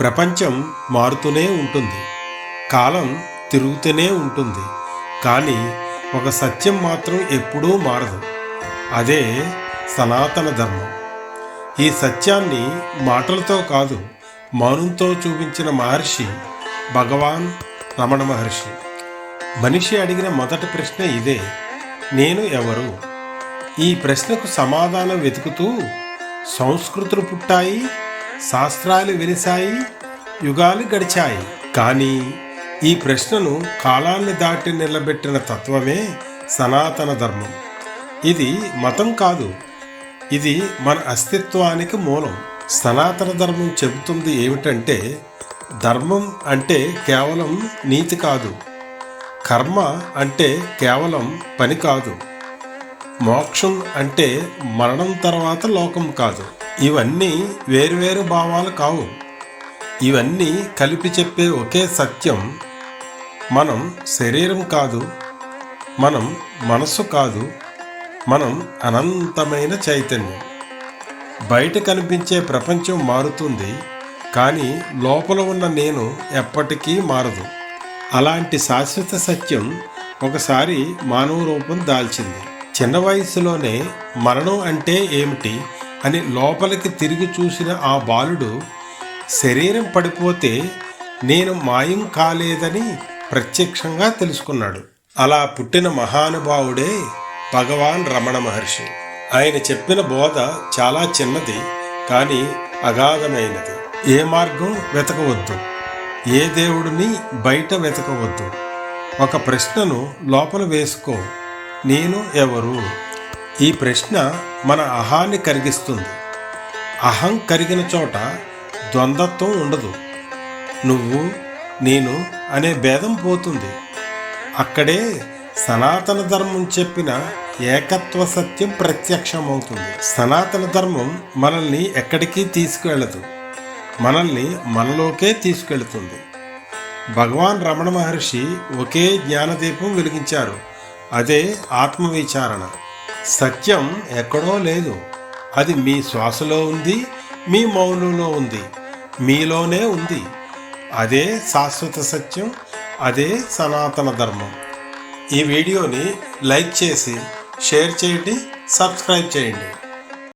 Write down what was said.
ప్రపంచం మారుతూనే ఉంటుంది. కాలం తిరుగుతూనే ఉంటుంది. కానీ ఒక సత్యం మాత్రం ఎప్పుడూ మారదు. అదే సనాతన ధర్మం. ఈ సత్యాన్ని మాటలతో కాదు మౌనంతో చూపించిన మహర్షి భగవాన్ రమణ మహర్షి. మనిషి అడిగిన మొదటి ప్రశ్న ఇదే నేను ఎవరు? ఈ ప్రశ్నకు సమాధానం వెతుకుతూ సంస్కృతులు పుట్టాయి శాస్త్రాలు వెలిశాయి యుగాలు గడిచాయి. కానీ ఈ ప్రశ్నను కాలాన్ని దాటి నిలబెట్టిన తత్వమే సనాతన ధర్మం. ఇది మతం కాదు. ఇది మన అస్తిత్వానికి మూలం. సనాతన ధర్మం చెబుతుంది ఏమిటంటే ధర్మం అంటే కేవలం నీతి కాదు. కర్మ అంటే కేవలం పని కాదు. మోక్షం అంటే మరణం తర్వాత లోకం కాదు. ఇవన్నీ వేరువేరు భావాలు కావు. ఇవన్నీ కలిపి చెప్పే ఒకే సత్యం మనం శరీరం కాదు మనం మనసు కాదు మనం అనంతమైన చైతన్యం. బయట కనిపించే ప్రపంచం మారుతుంది కానీ లోపల ఉన్న నేను ఎప్పటికీ మారదు. అలాంటి శాశ్వత సత్యం ఒకసారి మానవ రూపం దాల్చింది. చిన్న వయసులోనే మరణం అంటే ఏమిటి? అని లోపలికి తిరిగి చూసిన ఆ బాలుడు శరీరం పడిపోతే నేను మాయం కాలేదని ప్రత్యక్షంగా తెలుసుకున్నాడు. అలా పుట్టిన మహానుభావుడే భగవాన్ రమణ మహర్షి. ఆయన చెప్పిన బోధ చాలా చిన్నది కానీ అగాధమైనది. ఏ మార్గం వెతకవద్దు. ఏ దేవుడిని బయట వెతకవద్దు. ఒక ప్రశ్నను లోపల వేసుకో. నేను ఎవరు? ఈ ప్రశ్న మన అహాన్ని కరిగిస్తుంది. అహం కరిగిన చోట ద్వంద్వత్వం ఉండదు. నువ్వు నేను అనే భేదం పోతుంది. అక్కడే సనాతన ధర్మం చెప్పిన ఏకత్వ సత్యం ప్రత్యక్షమవుతుంది. సనాతన ధర్మం మనల్ని ఎక్కడికి తీసుకువెళ్ళదు మనల్ని మనలోకే తీసుకెళ్తుంది. భగవాన్ రమణ మహర్షి ఒకే జ్ఞానదీపం వెలిగించారు. అదే ఆత్మవిచారణ. సత్యం ఎక్కడో లేదు. అది మీ శ్వాసలో ఉంది మీ మౌనంలో ఉంది మీలోనే ఉంది. అదే శాశ్వత సత్యం అదే సనాతన ధర్మం. ఈ వీడియోని లైక్ చేసి షేర్ చేయండి సబ్స్క్రైబ్ చేయండి.